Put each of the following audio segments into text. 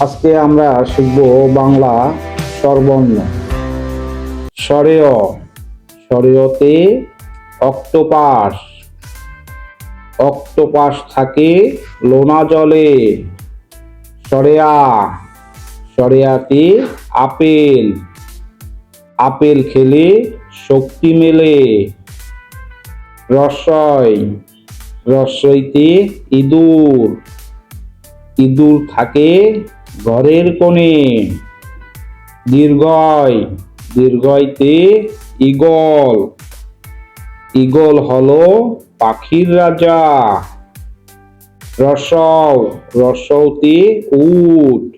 আজকে আমরা শিখব বাংলা স্বরবর্ণ। স্বরেয়, স্বরেয়তে অক্টোপাস। অক্টোপাস থাকে লোনা জলে। সরেয়া, সরেয়াতে আপেল। আপেল খেলে শক্তি মেলে। রসয় রসইতে ইঁদুর। ইঁদুর থাকে ঘরের কোণে। দীর্ঘয় দীর্ঘয়তে ঈগল। ঈগল হলো পাখির রাজা। রসও। রসৌতে উট।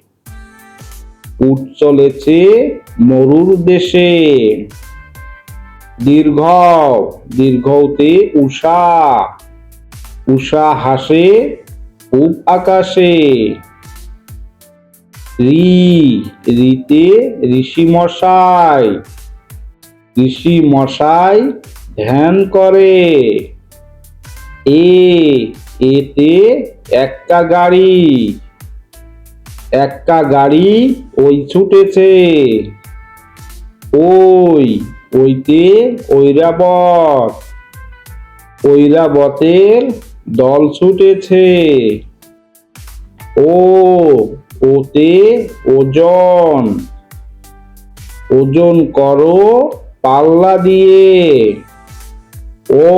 উট চলেছে মরুর দেশে। দীর্ঘ দীর্ঘতে উষা। উষা হাসে পূব আকাশে। রি রিতে ঋষি মশাই ঋষি মশাই ধ্যান করে। এ, এতে একটা গাড়ি একটা গাড়ি ওই ছুটেছে। ওই, ওইতে ঐরাবত, ঐরাবতের দল ছুটেছে। ও ওতে ওজন। ওজন করো পাল্লা দিয়ে। ও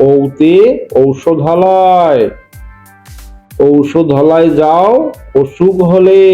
ওতে ঔষধালয় ঔষধালয় যাও অসুখ হলে।